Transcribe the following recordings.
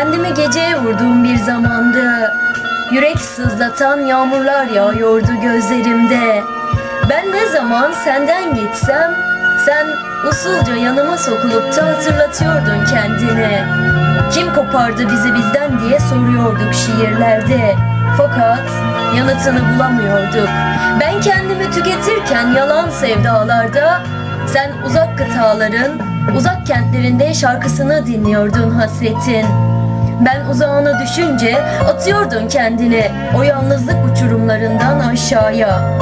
Kendimi geceye vurduğum bir zamandı. Yürek sızlatan yağmurlar yağıyordu gözlerimde. Ben ne zaman senden gitsem sen usulca yanıma sokulup da hatırlatıyordun kendini. Kim kopardı bizi bizden diye soruyorduk şiirlerde. Fakat yanıtını bulamıyorduk. Ben kendimi tüketirken yalan sevdalarda sen uzak kıtaların, uzak kentlerinde şarkısını dinliyordun hasretin. Ben uzağına düşünce atıyordun kendini o yalnızlık uçurumlarından aşağıya.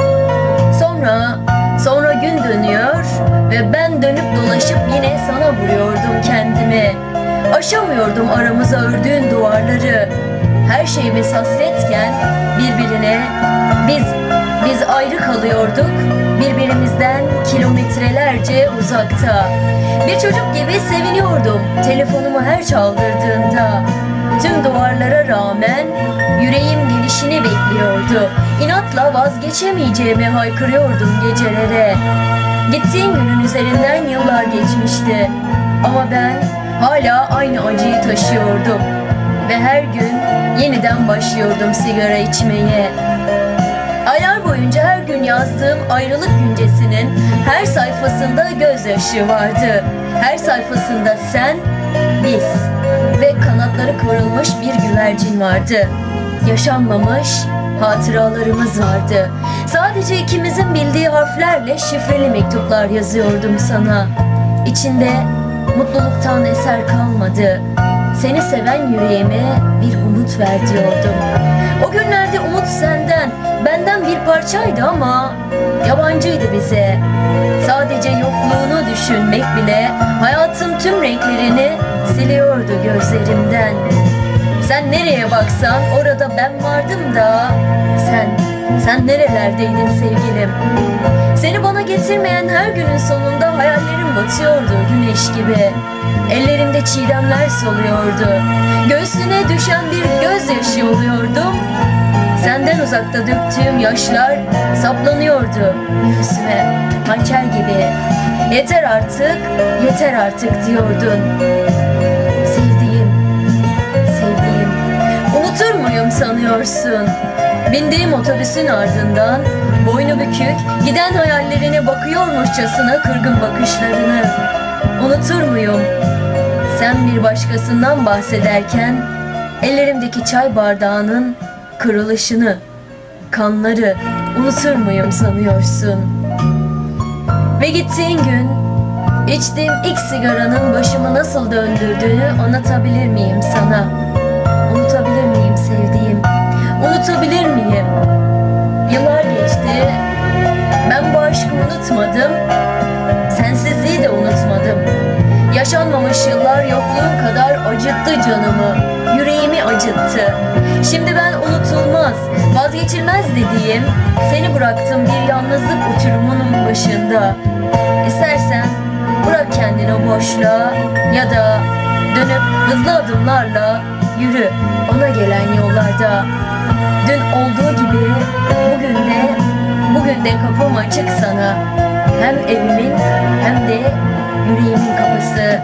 Sonra, sonra gün dönüyor ve ben dönüp dolaşıp yine sana vuruyordum kendimi. Aşamıyordum aramıza ördüğün duvarları. Her şeyimiz hasretken birbirine biz biz ayrı kalıyorduk birbirimizden kilometrelerce uzakta. Bir çocuk gibi seviniyordum telefonumu her çaldırdığında. Tüm duvarlara rağmen yüreğim gelişini bekliyordu. İnatla vazgeçemeyeceğimi haykırıyordum gecelere. Gittiğin günün üzerinden yıllar geçmişti. Ama ben hala aynı acıyı taşıyordum. Ve her gün yeniden başlıyordum sigara içmeye. Aylar boyunca her gün yazdığım ayrılık güncesinin her sayfasında gözyaşı vardı. Her sayfasında sen, biz kıvrılmış bir güvercin vardı. Yaşanmamış hatıralarımız vardı. Sadece ikimizin bildiği harflerle şifreli mektuplar yazıyordum sana. İçinde mutluluktan eser kalmadı. Seni seven yüreğime bir umut ver diyordum. O günlerde umut senden, benden bir parçaydı ama yabancıydı bize. Sadece yokluğunu düşünmek bile hayatın tüm renklerini siliyordu gözlerimden. Sen nereye baksan orada ben vardım da sen, sen nerelerdeydin sevgilim? Seni bana getirmeyen her günün sonunda hayallerim batıyordu güneş gibi. Ellerimde çiğdemler soluyordu. Göğsüne düşen bir gözyaşı oluyordum. Senden uzakta döktüğüm yaşlar saplanıyordu göğsüme hançer gibi. Yeter artık, yeter artık diyordun. Sanıyorsun? Bindiğim otobüsün ardından boynu bükük giden hayallerine bakıyormuşçasına kırgın bakışlarını. Unutur muyum? Sen bir başkasından bahsederken ellerimdeki çay bardağının kırılışını, kanları unutur muyum sanıyorsun? Ve gittiğin gün içtiğim ilk sigaranın başımı nasıl döndürdüğünü anlatabilir miyim sana? Sevdiğim? Unutabilir miyim? Yıllar geçti. Ben bu aşkı unutmadım. Sensizliği de unutmadım. Yaşanmamış yıllar yokluğun kadar acıttı canımı. Yüreğimi acıttı. Şimdi ben unutulmaz, vazgeçilmez dediğim seni bıraktım bir yalnızlık uçurumunun başında. İstersen bırak kendini boşluğa ya da dönüp hızlı adımlarla yürü ona gelen yollarda. Dün olduğu gibi bugün de bugün de kapım açık sana. Hem evimin hem de yüreğimin kapısı